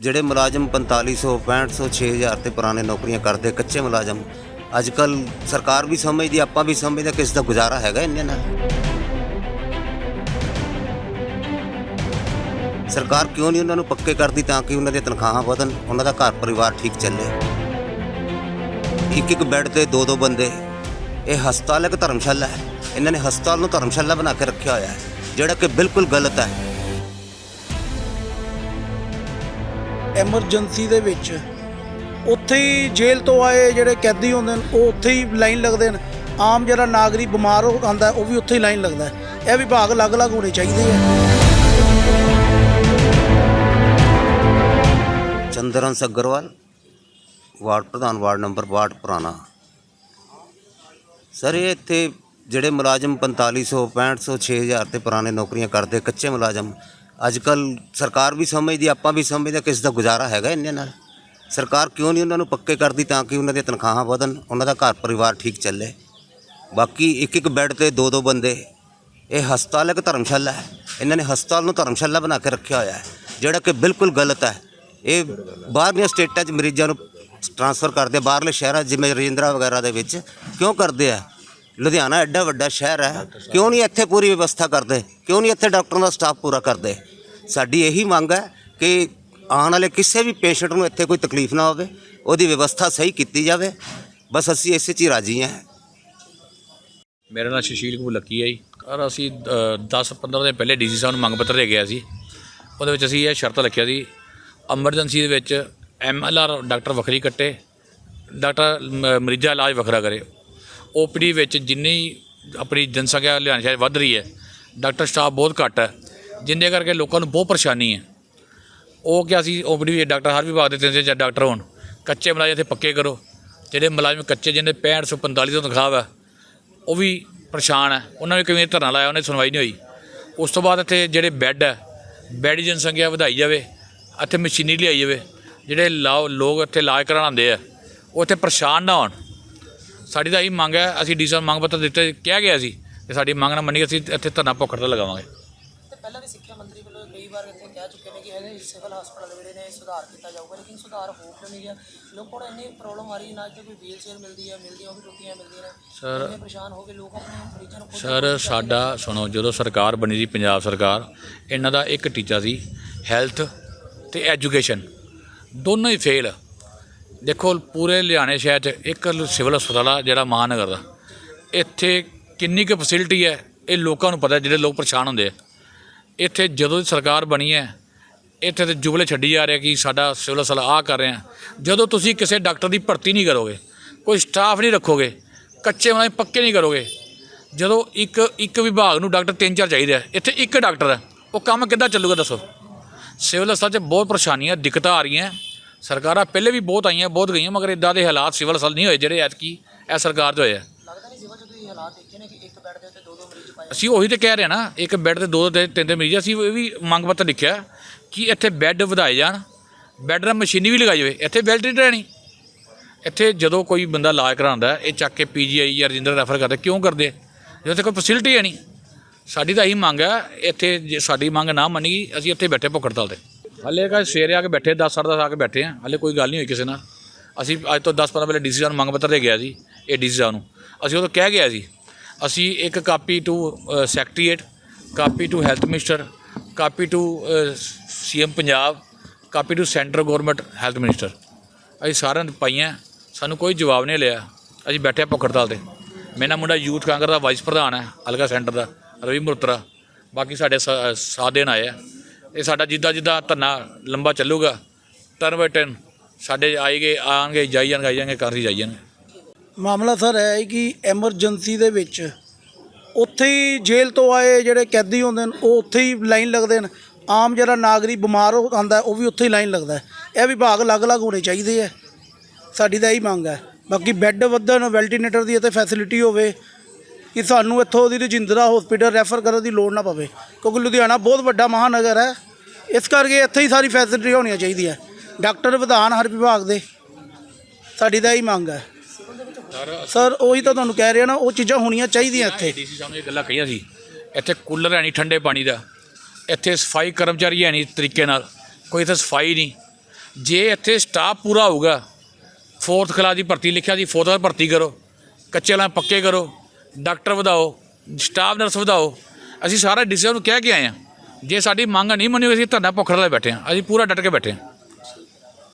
ਜਿਹੜੇ ਮੁਲਾਜ਼ਮ 4500 6500 6000 ਤੇ ਪੁਰਾਣੇ ਨੌਕਰੀਆਂ ਕਰਦੇ, ਕੱਚੇ ਮੁਲਾਜ਼ਮ ਅੱਜ ਕੱਲ ਸਰਕਾਰ ਵੀ ਸਮਝਦੀ, ਆਪਾਂ ਵੀ ਸਮਝਦੇ, ਕਿਸ ਦਾ ਗੁਜ਼ਾਰਾ ਹੈਗਾ ਇੰਨੇ ਨਾਲ? ਸਰਕਾਰ ਕਿਉਂ ਨਹੀਂ ਉਹਨਾਂ ਨੂੰ ਪੱਕੇ ਕਰਦੀ ਤਾਂ ਕਿ ਉਹਨਾਂ ਦੀਆਂ ਤਨਖਾਹਾਂ ਵਧਣ, ਉਹਨਾਂ ਦਾ ਘਰ ਪਰਿਵਾਰ ਠੀਕ ਚੱਲੇ? ਇੱਕ ਇੱਕ ਬੈੱਡ ਤੇ ਦੋ ਦੋ ਬੰਦੇ, ਇਹ ਹਸਪਤਾਲ ਇੱਕ ਧਰਮਸ਼ਾਲਾ ਹੈ। ਇਹਨਾਂ ਨੇ ਹਸਪਤਾਲ ਨੂੰ ਧਰਮਸ਼ਾਲਾ ਬਣਾ ਕੇ ਰੱਖਿਆ ਹੋਇਆ ਹੈ, ਜਿਹੜਾ ਕਿ ਬਿਲਕੁਲ ਗਲਤ ਹੈ। ਐਮਰਜੈਂਸੀ ਦੇ ਵਿੱਚ ਉੱਥੇ ਹੀ ਜੇਲ੍ਹ ਤੋਂ ਆਏ ਜਿਹੜੇ ਕੈਦੀ ਹੁੰਦੇ ਨੇ, ਉਹ ਉੱਥੇ ਹੀ ਲਾਈਨ ਲੱਗਦੇ ਨੇ। ਆਮ ਜਿਹੜਾ ਨਾਗਰਿਕ ਬਿਮਾਰ ਹੋ ਆਂਦਾ ਉਹ ਵੀ ਉੱਥੇ ਹੀ ਲਾਈਨ ਲੱਗਦਾ ਇਹ ਵਿਭਾਗ ਅਲੱਗ-ਅਲੱਗ ਹੋਣੇ ਚਾਹੀਦੇ ਆ। ਚੰਦਰੰਸ ਅਗਰਵਾਲ ਵਾਰਡ ਪ੍ਰਧਾਨ, ਵਾਰਡ ਨੰਬਰ ਵਾਰਡ ਪੁਰਾਣਾ। ਸਰ, ਇਹ ਇੱਥੇ ਜਿਹੜੇ ਮੁਲਾਜ਼ਮ 4500 6500 6000 ਤੇ ਪੁਰਾਣੇ ਨੌਕਰੀਆਂ ਕਰਦੇ, ਕੱਚੇ ਮੁਲਾਜ਼ਮ ਅੱਜ ਕੱਲ ਸਰਕਾਰ ਵੀ ਸਮਝਦੀ, ਆਪਾਂ ਵੀ ਸਮਝਦੇ ਕਿਸ ਦਾ ਗੁਜ਼ਾਰਾ ਹੈਗਾ ਇਹਨਾਂ ਨਾਲ। ਸਰਕਾਰ ਕਿਉਂ ਨਹੀਂ ਉਹਨਾਂ ਨੂੰ ਪੱਕੇ ਕਰਦੀ ਤਾਂ ਕਿ ਉਹਨਾਂ ਦੀਆਂ ਤਨਖਾਹਾਂ ਵਧਣ, ਉਹਨਾਂ ਦਾ ਘਰ ਪਰਿਵਾਰ ਠੀਕ ਚੱਲੇ। ਬਾਕੀ ਇੱਕ ਇੱਕ ਬੈੱਡ ਤੇ ਦੋ ਦੋ ਬੰਦੇ, ਇਹ ਹਸਪਤਾਲ ਇੱਕ ਧਰਮਸ਼ਾਲਾ ਹੈ। ਇਹਨਾਂ ਨੇ ਹਸਪਤਾਲ ਨੂੰ ਧਰਮਸ਼ਾਲਾ ਬਣਾ ਕੇ ਰੱਖਿਆ ਹੋਇਆ ਹੈ, ਜਿਹੜਾ ਕਿ ਬਿਲਕੁਲ ਗਲਤ ਹੈ। ਇਹ ਬਾਹਰਲੀਆਂ ਸਟੇਟਾਂ 'ਚ ਮਰੀਜ਼ਾਂ ਨੂੰ ਟ੍ਰਾਂਸਫਰ ਕਰਦੇ ਬਾਹਰਲੇ ਸ਼ਹਿਰਾਂ ਜਿਵੇਂ ਰਜਿੰਦਰਾ ਵਗੈਰਾ ਦੇ ਵਿੱਚ, ਕਿਉਂ ਕਰਦੇ ਆ? ਲੁਧਿਆਣਾ ਐਡਾ ਵੱਡਾ ਸ਼ਹਿਰ ਹੈ, ਕਿਉਂ ਨਹੀਂ ਇੱਥੇ ਪੂਰੀ ਵਿਵਸਥਾ ਕਰਦੇ? ਕਿਉਂ ਨਹੀਂ ਇੱਥੇ ਡਾਕਟਰਾਂ ਦਾ ਸਟਾਫ ਪੂਰਾ ਕਰਦੇ? ਸਾਡੀ ਇਹੀ ਮੰਗ ਹੈ ਕਿ ਆਉਣ ਵਾਲੇ ਕਿਸੇ ਵੀ ਪੇਸ਼ੈਂਟ ਨੂੰ ਇੱਥੇ ਕੋਈ ਤਕਲੀਫ ਨਾ ਹੋਵੇ, ਉਹਦੀ ਵਿਵਸਥਾ ਸਹੀ ਕੀਤੀ ਜਾਵੇ। ਬਸ ਅਸੀਂ ਇਸੇ 'ਚ ਹੀ ਰਾਜੀ ਹਾਂ। ਮੇਰਾ ਨਾਮ ਸੁਸ਼ੀਲ ਕਪੂਰ ਲੱਕੀ ਹੈ ਜੀ। ਔਰ ਅਸੀਂ 10-15 ਦਿਨ ਪਹਿਲੇ ਡੀਸੀ ਸਾਹਿਬ ਨੂੰ ਮੰਗ ਪੱਤਰ ਦੇ ਗਿਆ ਸੀ। ਉਹਦੇ ਵਿੱਚ ਅਸੀਂ ਇਹ ਸ਼ਰਤ ਰੱਖਿਆ ਸੀ, ਐਮਰਜੈਂਸੀ ਦੇ ਵਿੱਚ ਐਮਐਲਆਰ ਡਾਕਟਰ ਵੱਖਰੀ ਕੱਟੇ, ਡਾਕਟਰ, ਮ- ਮਰੀਜ਼ਾਂ ਇਲਾਜ ਵੱਖਰਾ ਕਰੇ। ਓਪੀਡੀ ਵਿੱਚ ਜਿੰਨੀ ਆਪਣੀ ਜਨਸੰਖਿਆ ਲੁਧਿਆਣਾ ਸ਼ਹਿਰ ਵੱਧ ਰਹੀ ਹੈ, ਡਾਕਟਰ ਸਟਾਫ ਬਹੁਤ ਘੱਟ ਹੈ, ਜਿੰਦੇ ਕਰਕੇ ਲੋਕਾਂ ਨੂੰ ਬਹੁਤ ਪਰੇਸ਼ਾਨੀ ਹੈ। ਉਹ ਕਿ ਅਸੀਂ ਓਪੀਡੀ ਵਿੱਚ ਡਾਕਟਰ ਹਰ ਵਿਭਾਗ ਦੇ ਤਿੰਨ ਤਿੰਨ ਚਾਰ ਡਾਕਟਰ ਹੋਣ, ਕੱਚੇ ਮੁਲਾਜ਼ਮ ਇੱਥੇ ਪੱਕੇ ਕਰੋ, ਜਿਹੜੇ ਮੁਲਾਜ਼ਮ ਕੱਚੇ, ਜਿਹਨੇ 65 45 ਤੋਂ ਤਨਖਾਹ ਹੈ ਉਹ ਵੀ ਪਰੇਸ਼ਾਨ ਹੈ। ਉਹਨਾਂ ਨੇ ਕਿਵੇਂ ਧਰਨਾ ਲਾਇਆ, ਉਹਨੇ ਸੁਣਵਾਈ ਨਹੀਂ ਹੋਈ। ਉਸ ਤੋਂ ਬਾਅਦ ਇੱਥੇ ਜਿਹੜੇ ਬੈੱਡ ਹੈ, ਬੈੱਡ ਜਨਸੰਖਿਆ ਵਧਾਈ ਜਾਵੇ, ਇੱਥੇ ਮਸ਼ੀਨੀ ਲਿਆਈ ਜਾਵੇ, ਜਿਹੜੇ ਲਾਓ ਲੋਕ ਇੱਥੇ ਇਲਾਜ ਕਰਾਉਣ ਆਉਂਦੇ ਆ, ਉਹ ਇੱਥੇ ਪਰੇਸ਼ਾਨ ਨਾ ਹੋਣ। ਸਾਡੀ ਤਾਂ ਇਹੀ ਮੰਗ ਹੈ ਅਸੀਂ ਡੀਜ਼ਲ ਮੰਗ ਪੱਤਰ ਦਿੱਤੇ ਕਿਹਾ ਗਿਆ ਸੀ ਕਿ ਸਾਡੀ ਮੰਗ ਨਾ ਮੰਨੀ ਅਸੀਂ ਇੱਥੇ ਧਰਨਾ ਭੁੱਖ ਹੜਤਾਲ ਲਗਾਵਾਂਗੇ। ਤੇ ਪਹਿਲਾਂ ਵੀ ਸਿੱਖਿਆ ਮੰਤਰੀ ਵੱਲੋਂ ਕਈ ਵਾਰ ਇੱਥੇ ਕਹਿ ਚੁੱਕੇ ਨੇ ਕਿ ਇਹਦੇ ਸਿਵਲ ਹਸਪਤਾਲ ਜਿਹੜੇ ਨੇ ਸੁਧਾਰ ਕੀਤਾ ਜਾਊਗਾ ਲੇਕਿਨ ਸੁਧਾਰ ਹੋ ਕਿਉਂ ਨਹੀਂ ਰਿਹਾ? ਲੋਕਾਂ ਨੂੰ ਇੰਨੀ ਪ੍ਰੋਬਲਮ ਆ ਰਹੀ ਹੈ ਨਾ ਇੱਥੇ ਕੋਈ ਵੀਲ ਚੇਅਰ ਮਿਲਦੀ ਹੈ ਮਿਲਦੀਆਂ ਉਹ ਵੀ ਟੁੱਟੀਆਂ ਮਿਲਦੀਆਂ ਨੇ। ਸਰ ਇੰਨੇ ਪਰੇਸ਼ਾਨ ਹੋ ਕੇ ਲੋਕ ਆਪਣੇ ਮਰੀਜ਼ਾਂ ਨੂੰ ਖੁਦ ਸਰ ਸਾਡਾ ਸੁਣੋ ਜਦੋਂ ਸਰਕਾਰ ਬਣੀ ਸੀ ਪੰਜਾਬ ਸਰਕਾਰ ਇਹਨਾਂ ਦਾ ਇੱਕ ਟੀਚਾ ਸੀ ਹੈਲਥ ਤੇ ਐਜੂਕੇਸ਼ਨ ਦੋਨੋਂ ਹੀ ਫੇਲ ਦੇਖੋ, ਪੂਰੇ ਲੁਧਿਆਣੇ ਸ਼ਹਿਰ 'ਚ ਇੱਕ ਸਿਵਲ ਹਸਪਤਾਲ ਆ ਜਿਹੜਾ ਮਹਾਨਗਰ ਦਾ। ਇੱਥੇ ਕਿੰਨੀ ਕੁ ਫੈਸਿਲਿਟੀ ਹੈ, ਇਹ ਲੋਕਾਂ ਨੂੰ ਪਤਾ ਜਿਹੜੇ ਲੋਕ ਪਰੇਸ਼ਾਨ ਹੁੰਦੇ ਆ। ਇੱਥੇ ਜਦੋਂ ਦੀ ਸਰਕਾਰ ਬਣੀ ਹੈ, ਇੱਥੇ ਤੇ ਜੁਬਲੇ ਛੱਡੀ ਜਾ ਰਿਹਾ ਕਿ ਸਾਡਾ ਸਿਵਲ ਹਸਪਤਾਲ ਆ ਕਰ ਰਿਹਾ। ਜਦੋਂ ਤੁਸੀਂ ਕਿਸੇ ਡਾਕਟਰ ਦੀ ਭਰਤੀ ਨਹੀਂ ਕਰੋਗੇ, ਕੋਈ ਸਟਾਫ ਨਹੀਂ ਰੱਖੋਗੇ, ਕੱਚੇ ਵਾਲੇ ਪੱਕੇ ਨਹੀਂ ਕਰੋਗੇ, ਜਦੋਂ ਇੱਕ ਇੱਕ ਵਿਭਾਗ ਨੂੰ ਡਾਕਟਰ ਤਿੰਨ, ਚਾਰ ਚਾਹੀਦੇ ਆ, ਇੱਥੇ ਇੱਕ ਡਾਕਟਰ ਹੈ ਉਹ ਕੰਮ ਕਿੱਦਾਂ ਚੱਲੂਗਾ ਦੱਸੋ? ਸਿਵਲ ਹਸਪਤਾਲ 'ਚ ਬਹੁਤ ਪਰੇਸ਼ਾਨੀਆਂ, ਦਿੱਕਤਾਂ ਆ ਰਹੀਆਂ। ਸਰਕਾਰਾਂ ਪਹਿਲੇ ਵੀ ਬਹੁਤ ਆਈਆਂ ਬਹੁਤ ਗਈਆਂ ਮਗਰ ਇਦਾਂ ਦੇ ਹਾਲਾਤ ਸਿਵਲ ਹਸਪਤਾਲ ਨਹੀਂ ਹੋਏ ਜਿਹੜੇ ਐਤਕੀ ਇਹ ਸਰਕਾਰ 'ਚ ਹੋਏ ਆ। ਅਸੀਂ ਉਹੀ ਤੇ ਕਹਿ ਰਹੇ ਨਾ ਇੱਕ ਬੈੱਡ ਤੇ ਦੋ ਤੇ ਤਿੰਨ ਤਿੰਨ ਮਰੀਜ਼ ਅਸੀਂ ਇਹ ਵੀ ਮੰਗ ਪੱਤਰ ਲਿਖਿਆ ਕਿ ਇੱਥੇ ਬੈੱਡ ਵਧਾਏ ਜਾਣ ਬੈੱਡ ਨਾਲ ਮਸ਼ੀਨੀ ਵੀ ਲਗਾਈ ਜਾਵੇ ਇੱਥੇ ਬੈੱਡ ਨਹੀਂ ਰਹਿਣੀ। ਇੱਥੇ ਜਦੋਂ ਕੋਈ ਬੰਦਾ ਇਲਾਜ ਕਰਾਉਂਦਾ ਇਹ ਚੱਕ ਕੇ ਪੀਜੀਆਈ ਜਾਂ ਰਜਿੰਦਰ ਰੈਫਰ ਕਰਦੇ ਕਿਉਂ ਕਰਦੇ? ਜਦੋਂ ਇੱਥੇ ਕੋਈ ਫੈਸਿਲਿਟੀ ਹੈ ਨਹੀਂ। ਸਾਡੀ ਤਾਂ ਇਹੀ ਮੰਗ ਹੈ ਇੱਥੇ ਜੇ ਸਾਡੀ ਮੰਗ ਨਾ ਮੰਨੀ ਅਸੀਂ ਇੱਥੇ ਬੈਠੇ ਭੁੱਖ ਹੜਤਾਲ ਤੇ। ਹਲੇ ਕਾ ਸਵੇਰੇ ਆ ਕੇ ਬੈਠੇ 10 ਸਾਢੇ ਦਸ ਆ ਕੇ ਬੈਠੇ ਆ। ਹਲੇ ਕੋਈ ਗੱਲ ਨਹੀਂ ਹੋਈ ਕਿਸੇ ਨਾਲ। ਅਸੀਂ ਅੱਜ ਤੋਂ 10 15 ਪਹਿਲੇ ਡੀਸੀ ਸਾਹਿਬ ਨੂੰ ਮੰਗ ਪੱਤਰ ਦੇ ਗਿਆ ਸੀ, ਇਹ ਡੀਸੀ ਸਾਹਿਬ ਨੂੰ। ਅਸੀਂ ਉਦੋਂ ਕਹਿ ਗਿਆ ਸੀ, ਅਸੀਂ ਇੱਕ copy to secretariat copy to health minister copy to CM Punjab, copy to centre government health minister ਅਸੀਂ ਸਾਰਿਆਂ ਨੂੰ ਪਾਈਆਂ, ਸਾਨੂੰ ਕੋਈ ਜਵਾਬ ਨਹੀਂ ਲਿਆ। ਅਸੀਂ ਬੈਠੇ ਭੁੱਖ ਹੜਤਾਲ ਤੇ। ਮੇਰਾ ਮੁੰਡਾ ਯੂਥ ਕਾਂਗਰਸ ਦਾ ਵਾਈਸ ਪ੍ਰਧਾਨ ਹੈ ਹਲਕਾ ਸੈਂਟਰ ਦਾ, ਰਵੀ ਮੁਰਤਰਾ ਬਾਕੀ ਸਾਡੇ ਸਾ- ਸਾਥ ਦੇਣ ਆਏ ਆ। ਇਹ ਸਾਡਾ ਜਿੱਦਾਂ ਜਿੱਦਾਂ ਧਰਨਾ ਲੰਬਾ ਚੱਲੂਗਾ ਟਰਨ ਬਾਈ ਟਰਨ ਸਾਡੇ ਆਏਗੇ ਆਣਗੇ ਜਾਈ ਜਾਣਗੇ, ਆਈ ਜਾਣਗੇ ਕਾਰਜੀ ਜਾਈ ਜਾਣਗੇ। ਮਾਮਲਾ ਸਰ ਹੈ ਕਿ ਐਮਰਜੈਂਸੀ ਦੇ ਵਿੱਚ ਉੱਥੇ ਹੀ ਜੇਲ੍ਹ ਤੋਂ ਆਏ ਜਿਹੜੇ ਕੈਦੀ ਹੁੰਦੇ ਨੇ ਉਹ ਉੱਥੇ ਹੀ ਲਾਈਨ ਲੱਗਦੇ ਨੇ ਆਮ ਜਿਹੜਾ ਨਾਗਰਿਕ ਬਿਮਾਰ ਹੋ ਆਂਦਾ ਉਹ ਵੀ ਉੱਥੇ ਹੀ ਲਾਈਨ ਲੱਗਦਾ ਇਹ ਵਿਭਾਗ ਅਲੱਗ-ਅਲੱਗ ਹੋਣੇ ਚਾਹੀਦੇ ਆ ਸਾਡੀ ਤਾਂ ਇਹੀ ਮੰਗ ਹੈ। ਬਾਕੀ ਬੈੱਡ ਵਧਣ ਵੈਂਟੀਲੇਟਰ ਦੀ ਇੱਥੇ ਫੈਸਿਲਿਟੀ ਹੋਵੇ, ਕਿ ਸਾਨੂੰ ਇੱਥੋਂ ਦੀ ਰਜਿੰਦਰਾ ਹਸਪੀਟਲ ਰੈਫਰ ਕਰਨ ਦੀ ਲੋੜ ਨਾ ਪਵੇ, ਕਿਉਂਕਿ ਲੁਧਿਆਣਾ ਬਹੁਤ ਵੱਡਾ ਮਹਾਨਗਰ ਹੈ। ਇਸ ਕਰਕੇ ਇੱਥੇ ਹੀ ਸਾਰੀ ਫੈਸਿਲਿਟੀ ਹੋਣੀਆਂ ਚਾਹੀਦੀਆਂ ਡਾਕਟਰ ਵਿਧਾਨ ਹਰ ਵਿਭਾਗ ਦੇ। ਸਾਡੀ ਤਾਂ ਇਹੀ ਮੰਗ ਹੈ। ਸਰ ਉਹੀ ਤਾਂ ਤੁਹਾਨੂੰ ਕਹਿ ਰਿਹਾ ਨਾ ਉਹ ਚੀਜ਼ਾਂ ਹੋਣੀਆਂ ਚਾਹੀਦੀਆਂ ਇੱਥੇ। ਡੀਸੀ ਸਾਹਿਬ ਨੇ ਇਹ ਗੱਲਾਂ ਕਹੀਆਂ ਸੀ। ਇੱਥੇ ਕੂਲਰ ਹੈ ਨਹੀਂ ਠੰਡੇ ਪਾਣੀ ਦਾ। ਇੱਥੇ ਸਫ਼ਾਈ ਕਰਮਚਾਰੀ ਹੈ ਨਹੀਂ ਤਰੀਕੇ ਨਾਲ। ਕੋਈ ਇੱਥੇ ਸਫ਼ਾਈ ਨਹੀਂ। ਜੇ ਇੱਥੇ ਸਟਾਫ ਪੂਰਾ ਹੋਊਗਾ ਫੋਰਥ ਕਲਾਸ ਦੀ ਭਰਤੀ ਲਿਖਿਆ ਸੀ ਫੋਰਥ ਕਲਾਸ ਭਰਤੀ ਕਰੋ। ਕੱਚੇ ਵਾਲਾ ਪੱਕੇ ਕਰੋ। ਡਾਕਟਰ ਵਧਾਓ ਸਟਾਫ ਨਰਸ ਵਧਾਓ। ਅਸੀਂ ਸਾਰਾ ਡੀਸੀ ਨੂੰ ਕਹਿ ਕੇ ਆਏ ਹਾਂ। ਜੇ ਸਾਡੀ ਮੰਗ ਨਹੀਂ ਮੰਨੀ ਹੋਈ ਅਸੀਂ ਧਰਨਾ ਭੁੱਖ ਲੈ ਬੈਠੇ ਹਾਂ, ਅਸੀਂ ਪੂਰਾ ਡਟ ਕੇ ਬੈਠੇ ਹਾਂ।